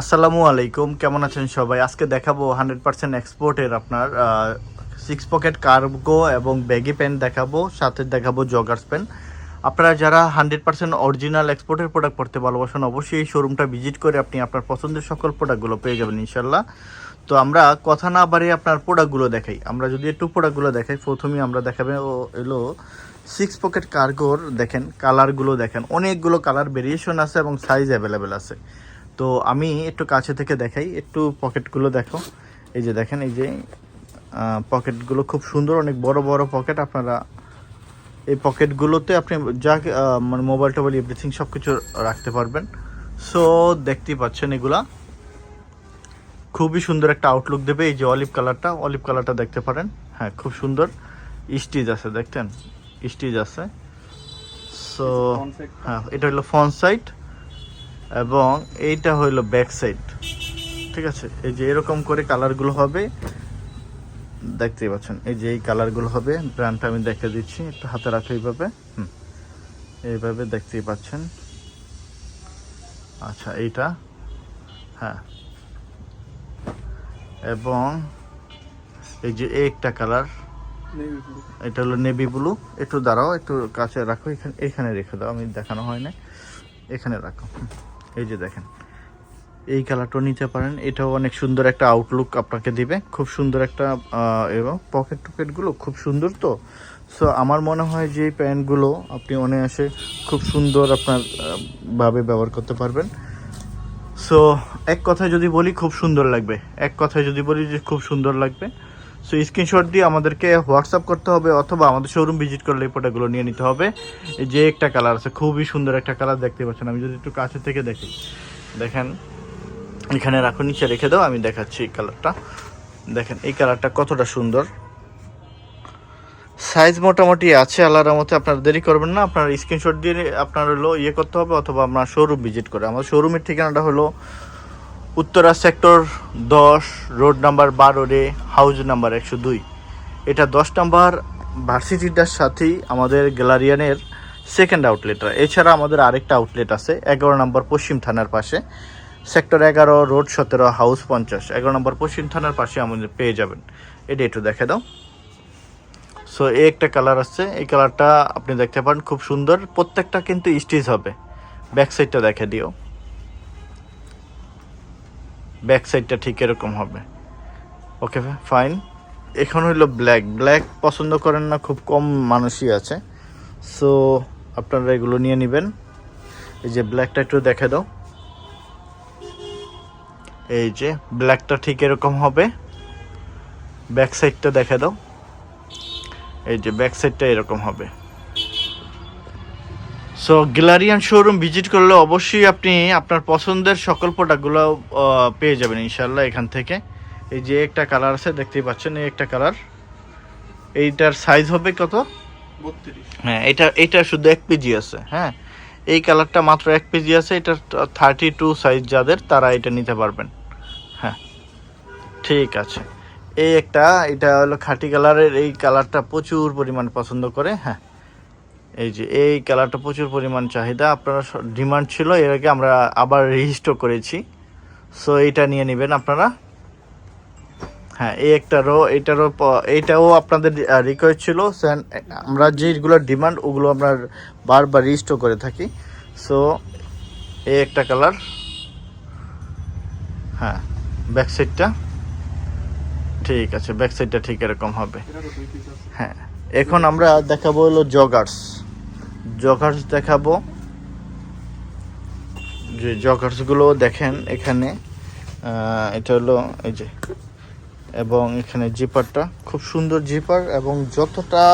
আসসালামু আলাইকুম, কেমন আছেন সবাই? আজকে দেখাবো হান্ড্রেড পার্সেন্ট এক্সপোর্টের আপনার সিক্স পকেট কার্গো এবং ব্যাগি প্যান্ট দেখাবো, সাথে দেখাবো জগার্স প্যান্ট আপনারা যারা হান্ড্রেড পার্সেন্ট অরিজিনাল এক্সপোর্টের প্রোডাক্ট পড়তে ভালোবাসেন, অবশ্যই এই শোরুমটা ভিজিট করে আপনি আপনার পছন্দের সকল প্রোডাক্টগুলো পেয়ে যাবেন ইনশাল্লাহ তো আমরা কথা না বাড়িয়ে আপনার প্রোডাক্টগুলো দেখাই। আমরা যদি একটু প্রোডাক্টগুলো দেখাই, প্রথমেই আমরা দেখাবে, ও, এলো সিক্স পকেট কার্গোর দেখেন কালারগুলো দেখেন। অনেকগুলো কালার ভেরিয়েশন আছে এবং সাইজ অ্যাভেলেবেল আছে। তো আমি একটু কাছে থেকে দেখাই একটু পকেটগুলো দেখো। এই যে দেখেন এই যে পকেটগুলো খুব সুন্দর অনেক বড় বড় পকেট। আপনারা এই পকেটগুলোতে আপনি যা মানে মোবাইল টোবাইল এভরিথিং সব কিছু রাখতে পারবেন। সো দেখতেই পাচ্ছেন এগুলা। খুবই সুন্দর একটা আউটলুক দেবে এই যে অলিভ কালারটা অলিভ কালারটা দেখতে পারেন। হ্যাঁ খুব সুন্দর। স্টিচ আছে দেখতেন। স্টিচ আছে। সো হ্যাঁ এটা হলো ফ্রন্ট সাইড এবং এইটা হইল ব্যাক সাইড ঠিক আছে? এই যে এরকম করে কালারগুলো হবে। দেখতেই পাচ্ছেন এই যে এই কালারগুলো হবে। ব্র্যান্ডটা আমি দেখে দিচ্ছি একটু হাতে রাখো এইভাবে। হুম। এইভাবে দেখতেই পাচ্ছেন। আচ্ছা এইটা। হ্যাঁ। এবং এই যে একটা কালার এটা হলো নেভি ব্লু একটু দাঁড়াও একটু কাছে রাখো। এখানে এখানে রেখে দাও আমি দেখানো হয় না এখানে রাখো। হুম, এই যে দেখেন। এই কালারটাও নিতে পারেন। এটাও অনেক সুন্দর একটা আউটলুক আপনাকে দিবে। খুব সুন্দর একটা এবং পকেট টুকেটগুলো খুব সুন্দর তো। সো আমার মনে হয় যে এই প্যান্টগুলো আপনি অনায়াসে খুব সুন্দর আপনার ভাবে ব্যবহার করতে পারবেন। সো এক কথায় যদি বলি খুব সুন্দর লাগবে। এক কথায় যদি বলি যে খুব সুন্দর লাগবে। সো স্ক্রিনশট দিয়ে আমাদেরকে হোয়াটসঅ্যাপ করতে হবে অথবা আমাদের শোরুম ভিজিট করলে এই প্রোডাক্টগুলো নিয়ে নিতে হবে। এই যে একটা কালার আছে, খুবই সুন্দর একটা কালার দেখতে পাচ্ছেন। আমি যদি একটু কাছে থেকে দেখি। দেখেন, এখানে রাখো, নিচে রেখে দাও, আমি দেখাচ্ছি এই কালারটা দেখেন, এই কালারটা কতটা সুন্দর। সাইজ মোটামুটি আছে, আল্লাহর মতে আপনারা দেরি করবেন না। আপনার স্ক্রিনশট দিয়ে আপনার হলো ইয়ে করতে হবে অথবা আপনার শোরুম ভিজিট করে। আমার শোরুমের ঠিকানাটা হলো উত্তরা সেক্টর দশ, রোড নাম্বার বারো রে হাউস নাম্বার একশো দুই। এটা দশ নাম্বার ভার্সিটিটার সাথেই আমাদের গ্যালারিয়ানের সেকেন্ড আউটলেটটা এছাড়া আমাদের আরেকটা আউটলেট আছে, এগারো নম্বর পশ্চিম থানার পাশে। সেক্টর এগারো, রোড সতেরো হাউস পঞ্চাশ। এগারো নম্বর পশ্চিম থানার পাশে আমাদের পেয়ে যাবেন। এটা একটু দেখে দাও। সো এই একটা কালার আছে। এই কালারটা আপনি দেখতে পারেন, খুব সুন্দর। প্রত্যেকটা কিন্তু স্টিচ হবে। ব্যাক সাইডটা দেখে দিও। ব্যাক সাইডটা ঠিক এরকম হবে। ওকে ফাইন এখন হইল ব্ল্যাক ব্ল্যাক পছন্দ করেন না, খুব কম মানুষই আছে। সো আপনারা এগুলো নিয়ে নেবেন। এই যে ব্ল্যাকটা একটু দেখে দাও। এই যে ব্ল্যাকটা ঠিক এরকম হবে। ব্যাক সাইডটা দেখে দাও। এই যে ব্যাক সাইডটা এরকম হবে। সো গ্যালারিয়ান শোরুম ভিজিট করলে অবশ্যই আপনি আপনার পছন্দের সকল প্রোডাক্টগুলো পেয়ে যাবেন ইনশাল্লাহ এখান থেকে। এই যে একটা কালার আছে দেখতেই পাচ্ছেন এই একটা কালার এইটার সাইজ হবে কত? হ্যাঁ এটা এটা শুধু এক পিজি আছে হ্যাঁ। এই কালারটা মাত্র এক পিজি আছে এটা থার্টি টু সাইজ যাদের তারা এটা নিতে পারবেন হ্যাঁ। ঠিক আছে। এই একটা এটা হলো খাঁটি কালারের এই কালারটা প্রচুর পরিমাণ পছন্দ করে হ্যাঁ। এই যে এই কালারটা প্রচুর পরিমাণ চাহিদা। আপনারা ডিমান্ড ছিল, এর আগে আমরা আবার রেজিস্টার করেছি। সো এইটা নিয়ে নেবেন আপনারা। হ্যাঁ এই একটারও এইটারও প- এইটাও আপনাদের রিকোয়েস্ট ছিল। সেন আমরা যেগুলো ডিমান্ড ওগুলো আমরা বারবার রেজিস্টার করে থাকি। সো এই একটা কালার হ্যাঁ ব্যাক সাইডটা ঠিক আছে ব্যাক সাইডটা ঠিক এরকম হবে। হ্যাঁ এখন আমরা দেখাবো হলো জগার্স জগার্স দেখাবো। যে জগার্সগুলো দেখেন এখানে। এটা হলো এই যে, এবং এখানে জিপারটা। খুব সুন্দর জিপার এবং যতটা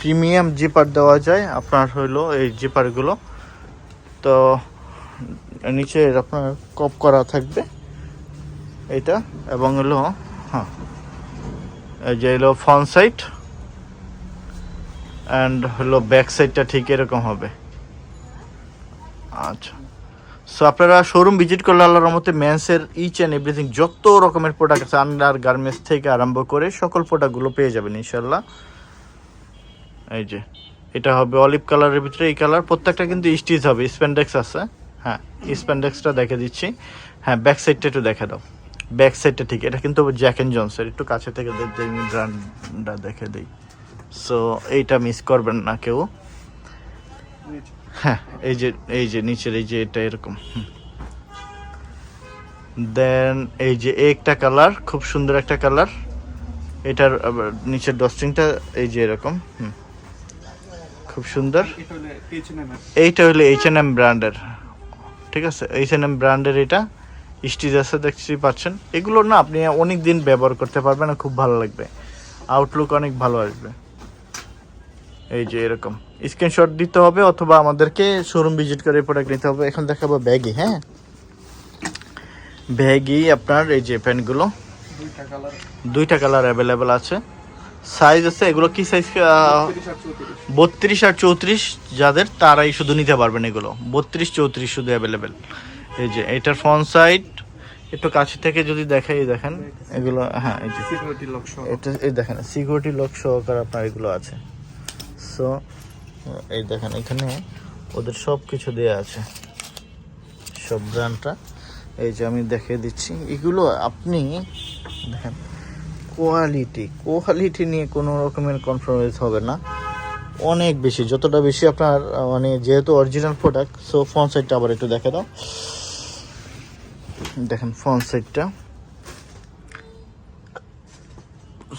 প্রিমিয়াম জিপার দেওয়া যায়, আপনার হইল এই জিপারগুলো তো নিচে আপনার কপ করা থাকবে। এটা এবং হলো হ্যাঁ এই যে হলো ফ্রন্ট সাইড। অ্যান্ড হলো ব্যাক সাইডটা ঠিক এরকম হবে। আচ্ছা। সো আপনারা শোরুম ভিজিট করলে আল্লাহর মতে মেন্সের ইচ অ্যান্ড এভরিথিং যত রকমের প্রোডাক্ট আছে আন্ডার গার্মেন্টস থেকে আরম্ভ করে সকল প্রোডাক্টগুলো পেয়ে যাবেন ইনশাল্লাহ এই যে, এটা হবে অলিভ কালারের ভিতরে, এই কালার প্রত্যেকটা কিন্তু স্টিচ হবে স্প্যান্ডেক্স আছে। হ্যাঁ স্প্যান্ডেক্সটা দেখে দিচ্ছি। হ্যাঁ ব্যাক সাইডটা একটু দেখে দাও। ব্যাক সাইডটা ঠিক, এটা কিন্তু জ্যাক অ্যান্ড জনসের একটু কাছে থেকে ব্র্যান্ডটা দেখে দিই। সো এইটা মিস করবেন না কেউ। হ্যাঁ এই যে এই যে, নিচের, এই যে, এটা এরকম। দেন এই যে একটা কালার খুব সুন্দর একটা কালার এটার নিচের ডস্টিংটা এই যে এরকম, হুম। খুব সুন্দর। এইটা হলো এইচ এন এম ব্র্যান্ডের ঠিক আছে? এইচ এন এম ব্র্যান্ডের এটা। স্টিচ আছে, দেখছি, পাচ্ছেন। এগুলো না আপনি অনেক দিন ব্যবহার করতে পারবেন খুব ভালো লাগবে। আউটলুক অনেক ভালো আসবে। এই যে এরকম। স্ক্রিনশট দিতে হবে অথবা আমাদেরকে শোরুম ভিজিট করে প্রোডাক্ট নিতে হবে। এখন দেখাবো ব্যাগই হ্যাঁ? ব্যাগই আপনার এই যে প্যান্টগুলো। দুইটা কালার দুইটা কালার অ্যাভেলেবেল আছে। সাইজ আছে এগুলো কি সাইজ বত্রিশ আর চৌত্রিশ। যাদের তারাই শুধু নিতে পারবেন এগুলো। বত্রিশ চৌত্রিশ শুধু অ্যাভেলেবেল এই যে এটার ফ্রন্ট সাইড একটু কাছে থেকে যদি দেখাই দেখেন। এগুলো হ্যাঁ এই যে। এটা এই দেখেন সিকিউরিটি লক সহকারে আপনার এগুলো আছে। সো, এই দেখেন, এখানে ওদের সব কিছু দেওয়া আছে। সব ব্র্যান্ডটা। এই যে আমি দেখিয়ে দিচ্ছি। এগুলো আপনি, দেখেন, কোয়ালিটি কোয়ালিটি নিয়ে কোনো রকমের কনফার্মেন্স হবে না। অনেক বেশি, যতটা বেশি আপনার মানে যেহেতু অরিজিনাল প্রোডাক্ট সো ফ্রন্ট সাইডটা আবার একটু দেখে দাও। দেখেন ফ্রন্ট সাইডটা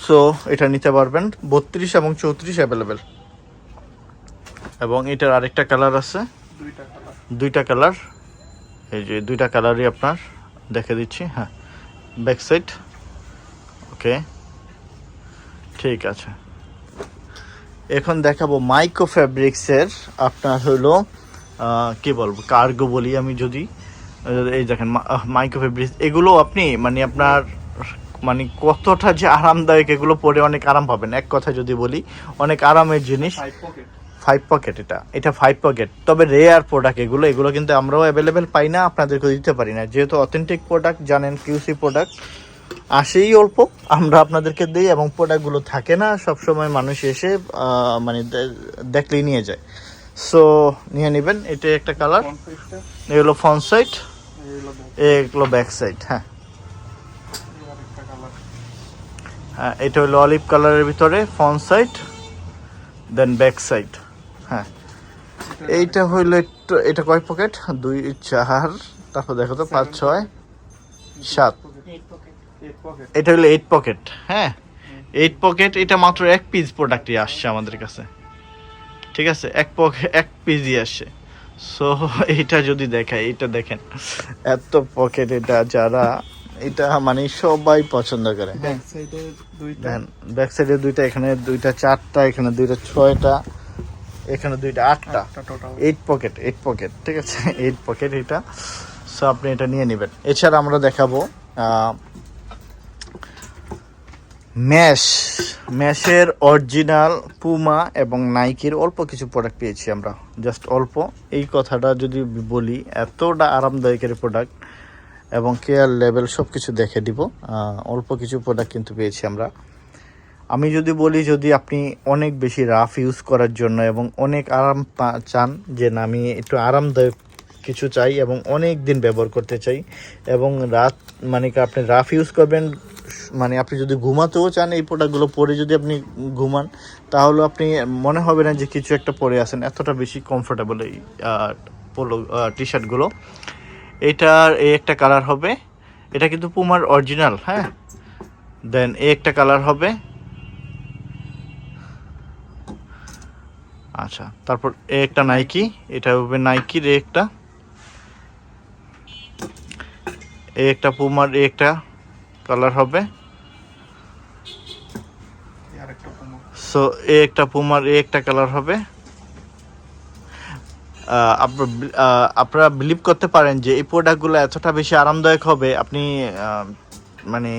সো এটা নিতে পারবেন। বত্রিশ এবং চৌত্রিশ অ্যাভেলেবেল এবং এটার আরেকটা কালার আছে। দুইটা কালার। এই যে দুইটা কালারই আপনার। দেখে দিচ্ছি হ্যাঁ। ব্যাক সাইড ওকে ঠিক আছে। এখন দেখাবো মাইক্রো ফ্যাব্রিক্সের আপনার হলো কি বলব কার্গো বলি আমি যদি। এই দেখেন মাইক্রো ফ্যাব্রিক্স। এগুলো আপনি মানে আপনার মানে কতটা যে আরামদায়ক এগুলো পরে অনেক আরাম পাবেন। এক কথা যদি বলি অনেক আরামের জিনিস। ফাইভ পকেট এটা। এটা ফাইভ পকেট তবে রেয়ার প্রোডাক্ট এগুলো এগুলো কিন্তু আমরাও অ্যাভেলেবেল পাই না আপনাদেরকে দিতে পারি না। যেহেতু অথেন্টিক প্রোডাক্ট জানেন কিউসি প্রোডাক্ট আসেই অল্প আমরা আপনাদেরকে দিই এবং প্রোডাক্টগুলো থাকে না সব সময় মানুষ এসে মানে দেখলেই নিয়ে যায়। সো নিয়ে নেবেন এটা একটা কালার এগুলো ফ্রন্ট সাইড এগুলো ব্যাক সাইড হ্যাঁ। হ্যাঁ এটা হলো অলিভ কালারের ভিতরে front side then back side এইটা হইল একটু এটা কয় পকেট দুই চার তারপর দেখো তো পাঁচ ছয় সাত। এটা হলো এইট পকেট হ্যাঁ? এইট পকেট এটা মাত্র এক পিস প্রোডাক্টই আসছে আমাদের কাছে। ঠিক আছে? এক পকেট এক পিসই আসছে। সো এইটা যদি দেখায় এটা দেখেন। এত পকেট এটা যারা এটা মানে সবাই পছন্দ করে। হ্যাঁ ব্যাক সাইডে দুইটা। দেখেন ব্যাক সাইডে দুইটা এখানে দুইটা চারটা এখানে দুইটা ছয়টা। এখানে দুইটা আটটা। এইট পকেট এইট পকেট ঠিক আছে? এইট পকেট এটা। সো আপনি এটা নিয়ে নেবেন। এছাড়া আমরা দেখাবো ম্যাশ ম্যাশের অরিজিনাল পুমা এবং নাইকির অল্প কিছু প্রোডাক্ট পেয়েছি আমরা। জাস্ট অল্প। এই কথাটা যদি বলি এতটা আরামদায়কের প্রোডাক্ট এবং কেয়ার লেভেল সব কিছু দেখে দিব। অল্প কিছু প্রোডাক্ট কিন্তু পেয়েছি আমরা। আমি যদি বলি যদি আপনি অনেক বেশি রাফ ইউজ করার জন্য এবং অনেক আরাম চান যে না, আমি একটু আরামদায়ক কিছু চাই এবং অনেক দিন ব্যবহার করতে চাই এবং রাত মানে আপনি রাফ ইউজ করবেন মানে আপনি যদি ঘুমাতেও চান এই প্রোডাক্টগুলো, পরে যদি আপনি ঘুমান, তাহলে আপনি মনে হবে না যে কিছু একটা পরে আছেন, এতটা বেশি কমফোর্টেবল এই পোলো টি শার্টগুলো এটার এই একটা কালার হবে, এটা কিন্তু পুমার অরিজিনাল হ্যাঁ? দেন এই একটা কালার হবে আচ্ছা তারপর এ একটা নাইকি এটা হবে নাইকির এ একটা। এ একটা পুমার এ একটা কালার হবে। সো এ একটা পুমার এ একটা কালার হবে। আপনারা বিলিভ করতে পারেন যে এই প্রোডাক্টগুলো এতটা বেশি আরামদায়ক হবে, আপনি মানে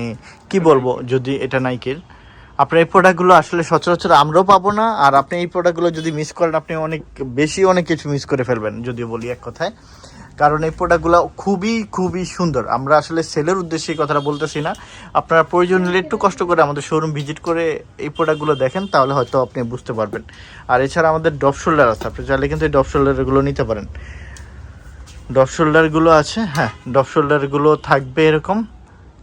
কি বলব, যদি এটা নাইকের আপনার এই প্রোডাক্টগুলো আসলে সচরাচর আমরাও পাবো না, আর আপনি এই প্রোডাক্টগুলো যদি মিস করেন, আপনি অনেক বেশি অনেক কিছু মিস করে ফেলবেন যদি বলি এক কথায়। কারণ এই প্রোডাক্টগুলো খুবই খুবই সুন্দর। আমরা আসলে সেলের উদ্দেশ্যে এই কথাটা বলতেছি না। আপনারা প্রয়োজন হলে একটু কষ্ট করে আমাদের শোরুম ভিজিট করে এই প্রোডাক্টগুলো দেখেন, তাহলে হয়তো আপনি বুঝতে পারবেন। আর এছাড়া আমাদের ডপ শোল্ডার আছে, আপনি চাইলে কিন্তু এই ডপ শোল্ডারগুলো নিতে পারেন। ডপ শোল্ডারগুলো আছে হ্যাঁ ডপ শোল্ডারগুলো থাকবে এরকম।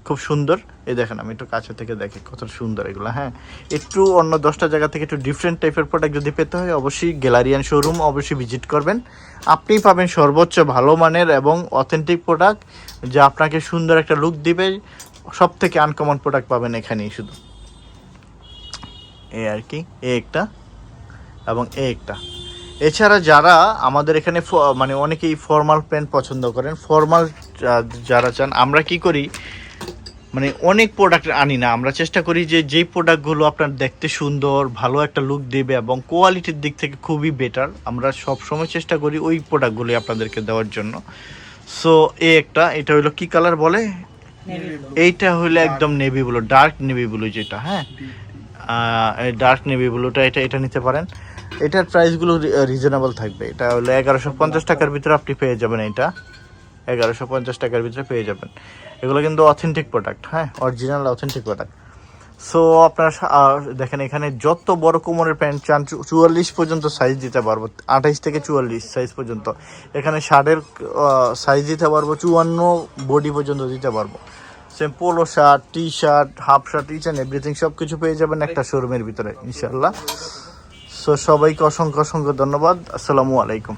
খুব সুন্দর। এই দেখেন, আমি একটু কাছে থেকে দেখি কত সুন্দর এগুলো হ্যাঁ? একটু অন্য দশটা জায়গা থেকে একটু ডিফারেন্ট টাইপের প্রোডাক্ট যদি পেতে হয়, অবশ্যই গ্যালারিয়ান শোরুম অবশ্যই ভিজিট করবেন। আপনি পাবেন সর্বোচ্চ ভালো মানের এবং অথেন্টিক প্রোডাক্ট যা আপনাকে সুন্দর একটা লুক দিবে। সব থেকে আনকমন প্রোডাক্ট পাবেন এখানেই শুধু। এই আর কি, এ একটা এবং এ একটা। এছাড়া যারা আমাদের এখানে মানে অনেকেই ফর্মাল প্যান্ট পছন্দ করেন ফর্মাল যারা চান, আমরা কি করি মানে অনেক প্রোডাক্ট আনি না। আমরা চেষ্টা করি যে যেই প্রোডাক্টগুলো আপনার দেখতে সুন্দর ভালো একটা লুক দেবে এবং কোয়ালিটির দিক থেকে খুবই বেটার আমরা সব সময় চেষ্টা করি ওই প্রোডাক্টগুলি আপনাদেরকে দেওয়ার জন্য। সো এ একটা এটা হলো কি কালার বলে? এইটা হলো একদম navy blue dark navy blue যেটা হ্যাঁ? ডার্ক নেভি ব্লুটা এটা এটা নিতে পারেন। এটার প্রাইসগুলো রিজনেবল থাকবে। এটা হলো এগারোশো পঞ্চাশ টাকার ভিতরে আপনি পেয়ে যাবেন এটা এগারোশো পঞ্চাশ টাকার ভিতরে পেয়ে যাবেন। এগুলো কিন্তু অথেন্টিক প্রোডাক্ট হ্যাঁ? অরিজিনাল অথেন্টিক প্রোডাক্ট সো আপনারা দেখেন এখানে যত বড় কোমরের প্যান্ট চান চুয়াল্লিশ পর্যন্ত সাইজ দিতে পারব, আঠাইশ থেকে চুয়াল্লিশ সাইজ পর্যন্ত। এখানে শার্টের সাইজ দিতে পারব, চুয়ান্ন বডি পর্যন্ত দিতে পারব। Same polo shirt T shirt half shirt each and everything সব কিছু পেয়ে যাবেন একটা শোরুমের ভিতরে ইনশাল্লাহ সো সবাইকে অসংখ্য অসংখ্য ধন্যবাদ। আসসালামু আলাইকুম।